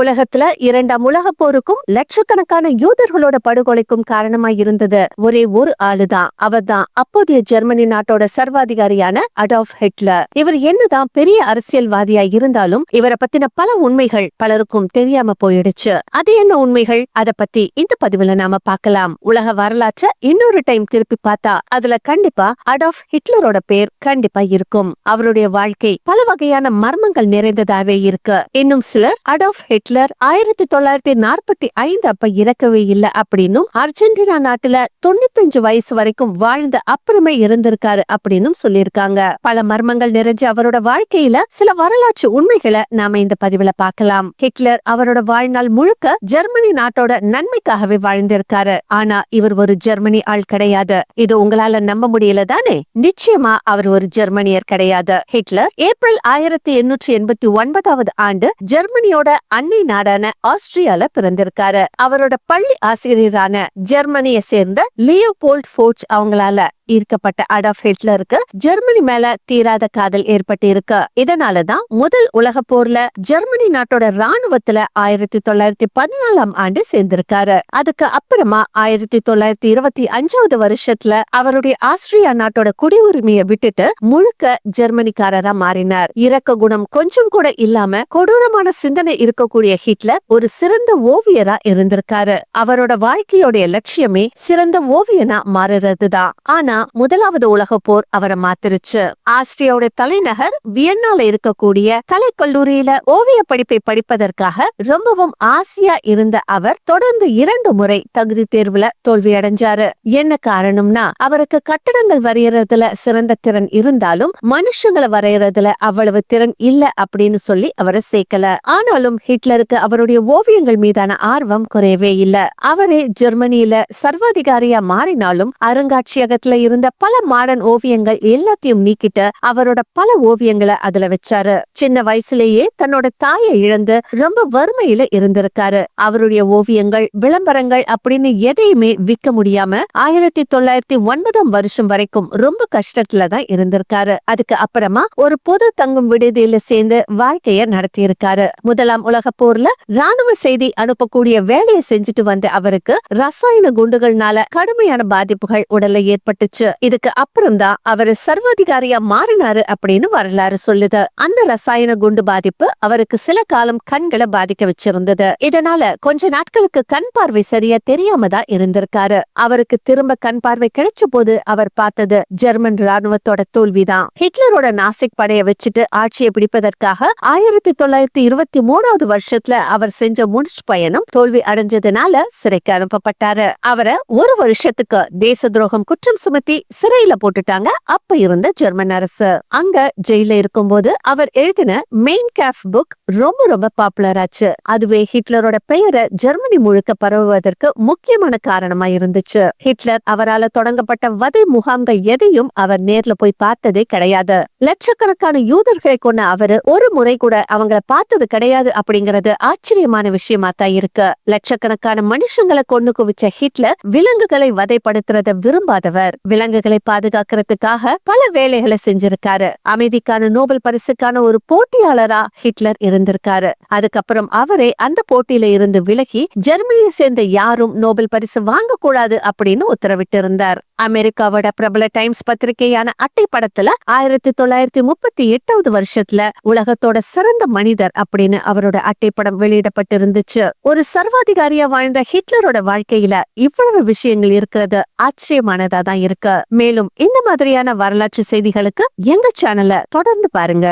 உலகத்துல இரண்டாம் உலக போருக்கும் லட்சக்கணக்கான யூதர்களோட படுகொலைக்கும் காரணமா இருந்தது. ஒரே ஒரு ஆளுதான். அவர்தான் அப்போதைய ஜெர்மனி நாட்டோட சர்வாதிகாரியான அடால்ஃப் ஹிட்லர். இவர் என்னதான் பெரிய அரசியல்வாதியா இருந்தாலும் இவரை பத்தின பல உண்மைகள் பலருக்கும் தெரியாம போயிடுச்சு. அது என்ன உண்மைகள்? அத பத்தி இந்த பதிவுல நாம பார்க்கலாம். உலக வரலாற்ற இன்னொரு டைம் திருப்பி பார்த்தா அதுல கண்டிப்பா அடால்ஃப் ஹிட்லரோட பேர் கண்டிப்பா இருக்கும். அவருடைய வாழ்க்கை பல வகையான மர்மங்கள் நிறைந்ததாவே இருக்கு. இன்னும் சிலர் அடால்ஃப் ஹிட்லர் ஆயிரத்தி தொள்ளாயிரத்தி நாற்பத்தி ஐந்து அப்ப இறக்கவே இல்லை அப்படின்னும் அர்ஜென்டினா நாட்டுல தொண்ணூத்தஞ்சு வயசு வரைக்கும் வாழ்ந்த அப்புறமே இருந்திருக்காரு அப்படின்னும் சொல்லியிருக்காங்க. பல மர்மங்கள் நிறைஞ்ச அவரோட வாழ்க்கையில சில வரலாற்று உண்மைகளை நாம இந்த பதிவுல பார்க்கலாம். ஹிட்லர் அவரோட வாழ்நாள் முழுக்க ஜெர்மனி நாட்டோட நன்மைக்காகவே வாழ்ந்திருக்காரு. ஆனா இவர் ஒரு ஜெர்மனி ஆள் கிடையாது. இது உங்களால நம்ப முடியல தானே? நிச்சயமா அவர் ஒரு ஜெர்மனியர் கிடையாது. ஹிட்லர் ஏப்ரல் ஆயிரத்தி எண்ணூற்றி எண்பத்தி ஒன்பதாவது ஆண்டு ஜெர்மனியோட அன்னை நாடான ஆஸ்திரியால பிறந்திருக்காரு. அவரோட பள்ளி ஆசிரியரான ஜெர்மனியை சேர்ந்த லியோபோல்ட் ஃபோர்ச் அவங்களால ஈர்க்கப்பட்ட அடாஃப் ஹிட்லருக்கு ஜெர்மனி மேல தீராத காதல் ஏற்பட்டு இருக்கு இதனாலதான் முதல் உலக போர்ல ஜெர்மனி நாட்டோட ராணுவத்துல ஆயிரத்தி தொள்ளாயிரத்தி பதினாலாம் ஆண்டு சேர்ந்திருக்காரு. அதுக்கு அப்புறமா ஆயிரத்தி தொள்ளாயிரத்தி இருபத்தி அஞ்சாவது வருஷத்துல அவருடைய ஆஸ்திரியா நாட்டோட குடியுரிமையை விட்டுட்டு முழுக்க ஜெர்மனிக்காரரா மாறினார். இரக்க குணம் கொஞ்சம் கூட இல்லாம கொடூரமான சிந்தனை இருக்கக்கூடிய ஹிட்லர் ஒரு சிறந்த ஓவியரா இருந்திருக்காரு. அவரோட வாழ்க்கையோட லட்சியமே சிறந்த ஓவியனா மாறுறதுதான். ஆனா ஆனா முதலாவது உலக போர் அவரை மாத்திருச்சு. ஆஸ்திரியாவோட தலைநகர் வியன்னால இருக்கக்கூடிய கலைக்கல்லூரியில ஓவிய படிப்பை படிப்பதற்காக ரொம்பவும் ஆசையா இருந்த அவர் தொடர்ந்து இரண்டு முறை தகுதி தேர்வுல தோல்வி அடைஞ்சாரு. என்ன காரணம்னா அவருக்கு கட்டடங்கள் வரையறதுல சிறந்த திறன் இருந்தாலும் மனுஷங்களை வரையறதுல அவ்வளவு திறன் இல்ல அப்படின்னு சொல்லி அவரை சேர்க்கல. ஆனாலும் ஹிட்லருக்கு அவருடைய ஓவியங்கள் மீதான ஆர்வம் குறையவே இல்ல. அவரே ஜெர்மனியில சர்வாதிகாரியா மாறினாலும் அருங்காட்சியகத்துல இருந்த பல மாடர்ன் ஓவியங்கள் எல்லாத்தையும் நீக்கிட்டு அவரோட பல ஓவியங்களை அதுல வச்சாரு. சின்ன வயசுலயே தன்னோட தாயை இழந்து ரொம்ப வறுமையில இருந்திருக்காரு. அவருடைய ஓவியங்கள் விளம்பரங்கள் அப்படின்னு எதையுமே விற்க முடியாம ஆயிரத்தி தொள்ளாயிரத்தி ஒன்பதாம் வருஷம் வரைக்கும் ரொம்ப கஷ்டத்துல தான் இருந்திருக்காரு. அதுக்கு அப்புறமா ஒரு பொது தங்கும் விடுதியில சேர்ந்து வாழ்க்கைய நடத்தி இருக்காரு முதலாம் உலக போர்ல ராணுவ செய்தி அனுப்பக்கூடிய வேலையை செஞ்சுட்டு வந்த அவருக்கு ரசாயன குண்டுகள்னால கடுமையான பாதிப்புகள் உடல்ல ஏற்பட்டுச்சு. இதுக்கு அப்புறம் தான் அவர் சர்வாதிகாரியா மாறினாரு அப்படின்னு வரலாறு சொல்லுது. அந்த ரசாயன குண்டு பாதிப்பு அவருக்கு சில காலம் கண்களை பாதிக்க வச்சிருந்தது. இதனால கொஞ்ச நாட்களுக்கு கண் பார்வை சரியா தெரியாம தான் இருந்திருக்காரு. அவருக்கு திரும்ப கண் பார்வை கிடைச்ச போது அவர் பார்த்தது ஜெர்மன் ராணுவத்தோட தோல்விதான். ஹிட்லரோட நாசிக் படையை வச்சுட்டு ஆட்சியை பிடிப்பதற்காக ஆயிரத்தி தொள்ளாயிரத்தி இருபத்தி மூணாவது வருஷத்துல அவர் செஞ்ச முடிச்சு பயணம் தோல்வி அடைஞ்சதுனால சிறைக்கு அனுப்பப்பட்டாரு. அவரை ஒரு வருஷத்துக்கு தேச துரோகம் குற்றம் சுமத்தி சிறையில போட்டுட்டாங்க. அப்ப இருந்த ஜெர்மன் அரசு. அங்க ஜெயில இருக்கும்போது அவர் எழுதின மெயின் கேஃப் புக் ரொம்ப ரொம்ப பாப்புலர் ஆச்சு. அதுவே ஹிட்லரோட பெயரை ஜெர்மனி முழுக்க பரவுவதற்கு முக்கியமான காரணமா இருந்துச்சு. ஹிட்லர் அவரால தொடங்கப்பட்ட வதை முகாம்கள் எதையும் அவர் நேர்ல போய் பார்த்ததே கிடையாது. லட்சக்கணக்கான யூதர்களை கொண்ட அவரு ஒரு முறை கூட அவங்கள பார்த்தது கிடையாது அப்படிங்கறது ஆச்சரியமான விஷயமா தான் இருக்கு. லட்சக்கணக்கான மனுஷங்களை கொண்டு குவிச்ச ஹிட்லர் விலங்குகளை வதைப்படுத்துறத விரும்பாதவர். விலங்குகளை பாதுகாக்கிறதுக்காக பல வேலைகளை செஞ்சிருக்காரு. அமைதிக்கான நோபல் பரிசுக்கான ஒரு போட்டியாளரா ஹிட்லர் இருந்திருக்காரு. அதுக்கப்புறம் அவரே அந்த போட்டியில இருந்து விலகி ஜெர்மனியை சேர்ந்த யாரும் நோபல் பரிசு வாங்க கூடாது அப்படின்னு உத்தரவிட்டு இருந்தார் அமெரிக்காவோட பிரபல டைம்ஸ் பத்திரிகையான அட்டை படத்துல ஆயிரத்தி தொள்ளாயிரத்தி முப்பத்தி எட்டாவது வருஷத்துல உலகத்தோட சிறந்த மனிதர் அப்படின்னு அவரோட அட்டை படம் வெளியிடப்பட்டிருந்துச்சு. ஒரு சர்வாதிகாரியா வாழ்ந்த ஹிட்லரோட வாழ்க்கையில இவ்வளவு விஷயங்கள் இருக்கிறது ஆச்சரியமானதா தான் இருக்கு. இருக்கு மேலும் இந்த மாதிரியான வரலாற்று செய்திகளுக்கு எங்க சேனலை தொடர்ந்து பாருங்க.